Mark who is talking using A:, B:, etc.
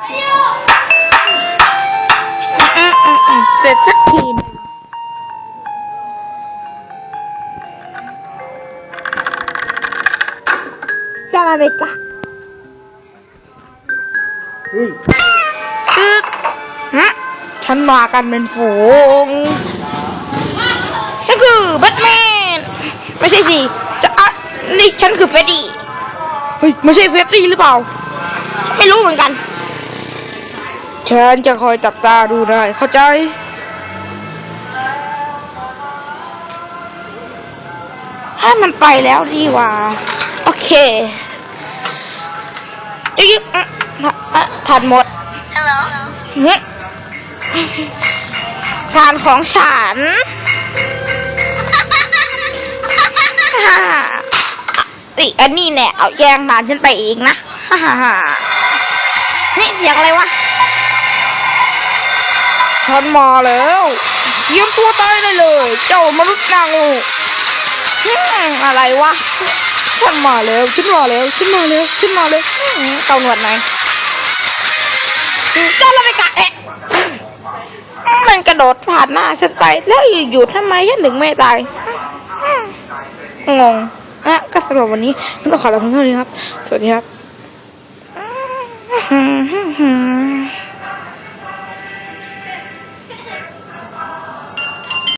A: อืมอืมอืมเสร็จสักทีนึงจะมาไปกะ
B: เฮ้ย
A: ตึ๊ดฮะฉันมากันเป็นฝูงฉันคือแบทแมน ไม่ใช่สิจะอะนี่ฉันคือเฟดดี้ เฮ้ย ไม่ใช่เฟดดี้หรือเปล่า ไม่รู้เหมือนกัน ฉันจะคอยจับตาดูได้เข้าใจ ให้มันไปแล้วดีกว่า โอเคยึกๆอะอะอะทานหมดฮึทานของฉันฮ่าอีกอันนี้แน่เอาแย่งทานฉันไปอีกนะฮ่าฮ่าฮ่านี่เสียงอะไรวะ ฉันมาแล้วเยี่ยมตัวตายได้เลย เจ้ามนุษย์นางูอะไรวะฉันมาแล้วฉันมาแล้วฉันมาแล้วฉันมาแล้วเจ้าหนวดไหนเจ้าละไปกะเอ๊ะมันกระโดดผ่านหน้าฉันไป แล้วอยู่ทำไมฉันถึงไม่ตายงงอะก็สำหรับวันนี้ต้อขอลาเพียงเท่านี้ครับ สวัสดีครับ Thank you.